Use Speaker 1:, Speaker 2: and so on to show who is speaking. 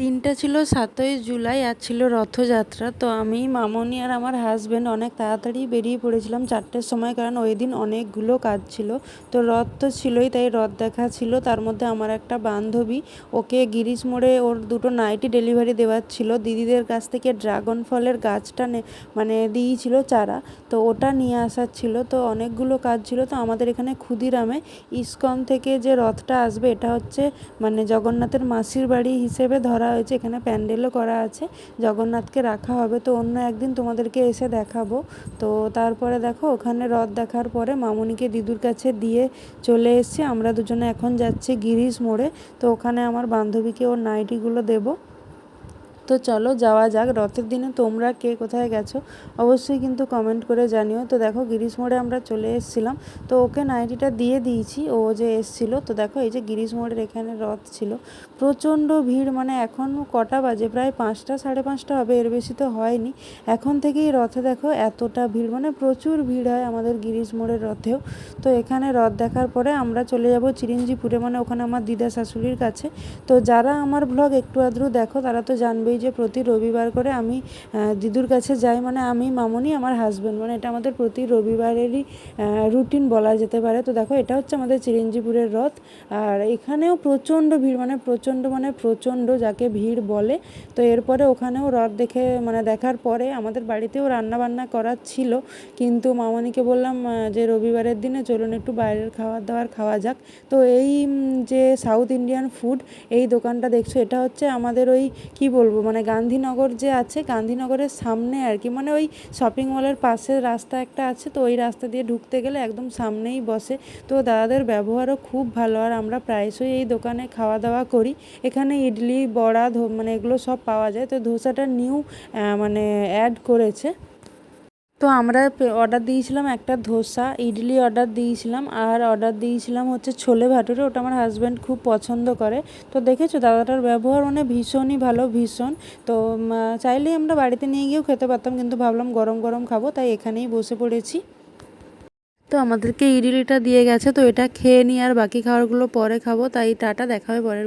Speaker 1: দিনটা ছিল সাতই জুলাই আর ছিল রথযাত্রা। তো আমি, মামনি আর আমার হাজব্যান্ড অনেক তাড়াতাড়ি বেরিয়ে পড়েছিলাম চারটের সময় কারণ ওই দিন অনেকগুলো কাজ ছিল। তো রথ তো ছিলই, তাই রথ দেখা ছিল। তার মধ্যে আমার একটা বান্ধবী, ওকে গিরিশ মোড়ে ওর দুটো নাইটি ডেলিভারি দেওয়ার ছিল। দিদিদের কাছ থেকে ড্রাগন ফলের গাছটা মানে দিয়েছিল চারা। তো ওটা নিয়ে আসার ছিল। তো অনেকগুলো কাজ ছিল। তো আমাদের এখানে ক্ষুদিরামে ইস্কন থেকে যে রথটা আসবে, এটা হচ্ছে মানে জগন্নাথের মাসির বাড়ি হিসেবে ধরা হয়েছে, এখানে প্যান্ডেলও করা আছে, জগন্নাথকে রাখা হবে। তো অন্য একদিন তোমাদেরকে এসে দেখাবো। তো তারপরে দেখো, ওখানে রথ দেখার পরে মামুনিকে দিদুর কাছে দিয়ে চলে এসছে। আমরা দুজনে এখন যাচ্ছি গিরিশ মোড়ে। তো ওখানে আমার বান্ধবীকে ওর নাইটিগুলো দেবো। তো চলো যাওয়া যাক। রথের দিনে তোমরা কে কোথায় গেছো অবশ্যই কিন্তু কমেন্ট করে জানিও। তো দেখো গিরিশ মোড়ে আমরা চলে এসেছিলাম। তো ওকে নাইটিটা দিয়ে দিয়েছি। ও যে এসছিল, তো দেখো এই যে গিরিশ মোড়ের এখানে রথ ছিল। প্রচণ্ড ভিড় মানে এখন কটা বাজে? প্রায় পাঁচটা, সাড়ে পাঁচটা হবে, এর বেশি তো হয়নি। এখন থেকেই রথে দেখো এতটা ভিড় মানে প্রচুর ভিড় হয় আমাদের গিরিশ মোড়ের রথেও। তো এখানে রথ দেখার পরে আমরা চলে যাব চিরিঞ্জিপুরে মানে ওখানে আমার দিদা শাশুড়ির কাছে। তো যারা আমার ব্লগ একটু আধটু দেখো, তারা তো জানবেই যে প্রতি রবিবার করে আমি দিদুর কাছে যাই মানে আমি, মামনি, আমার হাজব্যান্ড মানে এটা আমাদের প্রতি রবিবারেরই রুটিন বলা যেতে পারে। তো দেখো, এটা হচ্ছে আমাদের চিরঞ্জিপুরের রথ। আর এখানেও প্রচণ্ড ভিড় মানে প্রচণ্ড মানে প্রচণ্ড যাকে ভিড় বলে। তো এরপরে ওখানেও রথ দেখে মানে দেখার পরে আমাদের বাড়িতেও রান্না বান্না করার ছিল। কিন্তু মামনিকে বললাম যে রবিবারের দিনে চলুন একটু বাইরের খাবার দাবার খাওয়া যাক। তো এই যে সাউথ ইন্ডিয়ান ফুড এই দোকানটা দেখছ, এটা হচ্ছে আমাদের ওই, কি বলব মানে গান্ধীনগর যে আছে, গান্ধীনগরের সামনে আর কি মানে ওই শপিং মলের পাশের রাস্তা একটা আছে, তো ওই রাস্তা দিয়ে ঢুকতে গেলে একদম সামনেই বসে। তো দাদাদের ব্যবহারও খুব ভালো, আর আমরা প্রায়শই এই দোকানে খাওয়া দাওয়া করি। এখানে ইডলি, বড়া মানে এগুলো সব পাওয়া যায়। তো ধোসাটা নিউ মানে অ্যাড করেছে। তো আমরা অর্ডার দিয়েছিলাম একটা ধোসা, ইডলি অর্ডার দিয়েছিলাম, আর অর্ডার দিয়েছিলাম হচ্ছে ছোলে ভাটুরে, ওটা আমার হাজব্যান্ড খুব পছন্দ করে। তো দেখেছ, দাদাটার ব্যবহার মানে ভীষণই ভালো, ভীষণ। তো চাইলেই আমরা বাড়িতে নিয়ে গিয়েও খেতে পারতাম, কিন্তু ভাবলাম গরম গরম খাব, তাই এখানেই বসে পড়েছি। তো আমাদেরকে ইডলিটা দিয়ে গেছে, তো এটা খেয়ে নিই আর বাকি খাবারগুলো পরে খাব, তাই টাটা, দেখা হয় পরের